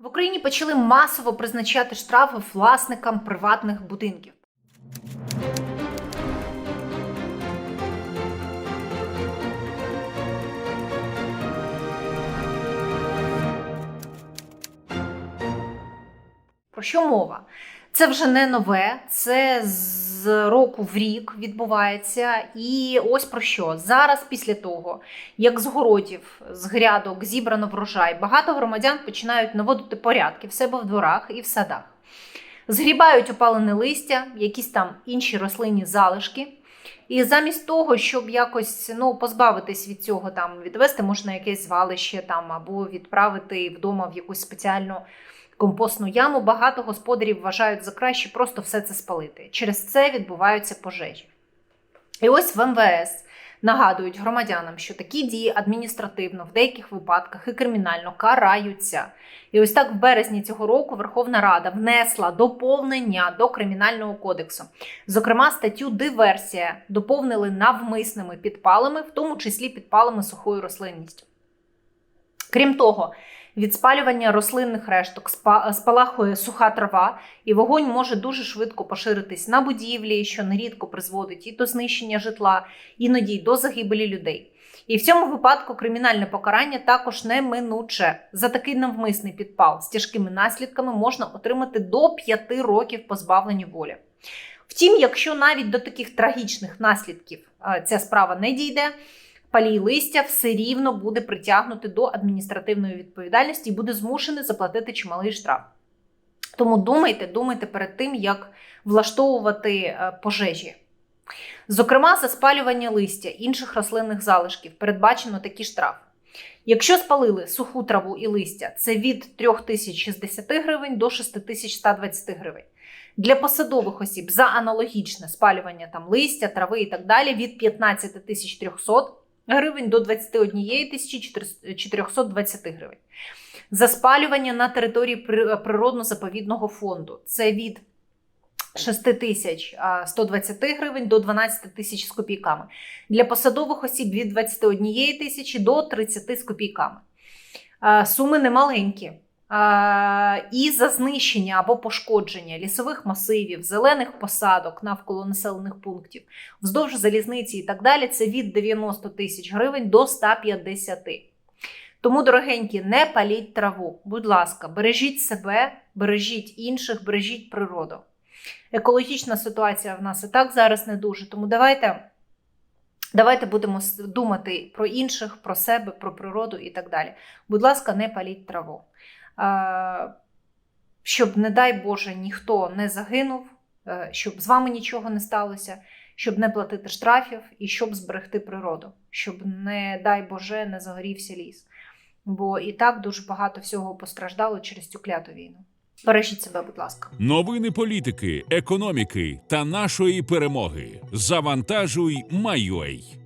В Україні почали масово призначати штрафи власникам приватних будинків. Про що мова? Це вже не нове, це з року в рік відбувається. І ось про що зараз, після того, як з городів, з грядок зібрано врожай, багато громадян починають наводити порядки в себе в дворах і в садах. Згрібають опалене листя, якісь там інші рослинні залишки. І замість того, щоб якось ну, позбавитись від цього, там відвести можна якесь звалище там або відправити вдома в якусь спеціальну компостну яму, багато господарів вважають за краще просто все це спалити. Через це відбуваються пожежі. І ось в МВС нагадують громадянам, що такі дії адміністративно в деяких випадках і кримінально караються. І ось так в березні цього року Верховна Рада внесла доповнення до кримінального кодексу. Зокрема, статтю диверсія доповнили навмисними підпалами, в тому числі підпалами сухою рослинністю. Крім того, від спалювання рослинних решток спа- спалахує суха трава, і вогонь може дуже швидко поширитись на будівлі, що нерідко призводить і до знищення житла, іноді й до загибелі людей. І в цьому випадку кримінальне покарання також неминуче. За такий навмисний підпал з тяжкими наслідками можна отримати до 5 років позбавлення волі. Втім, якщо навіть до таких трагічних наслідків е, ця справа не дійде, палій листя все рівно буде притягнути до адміністративної відповідальності і буде змушений заплатити чималий штраф. Тому думайте, думайте перед тим, як влаштовувати е, пожежі. Зокрема, за спалювання листя інших рослинних залишків передбачено такі штрафи. Якщо спалили суху траву і листя, це від 3060 гривень до 6120 гривень. Для посадових осіб за аналогічне спалювання там листя, трави і так далі від 15300 гривень до 21 420 гривень. За спалювання на території при- природно-заповідного фонду це від 6120 гривень до 12 тисяч з копійками. Для посадових осіб від 21 тисячі до 30 з копійками. Суми немаленькі. І за знищення або пошкодження лісових масивів, зелених посадок навколо населених пунктів, вздовж залізниці і так далі, це від 90 тисяч гривень до 150. Тому, дорогенькі, не паліть траву. Будь ласка, бережіть себе, бережіть інших, бережіть природу. Екологічна ситуація в нас і так зараз не дуже. Тому давайте, давайте будемо думати про інших, про себе, про природу і так далі. Будь ласка, не паліть траву. Е, Щоб, не дай Боже, ніхто не загинув, е, щоб з вами нічого не сталося, щоб не платити штрафів і щоб зберегти природу, щоб, не дай Боже, не загорівся ліс. Бо і так дуже багато всього постраждало через цю кляту війну. Бережіть себе, будь ласка. Новини політики, економіки та нашої перемоги. Завантажуй, майой.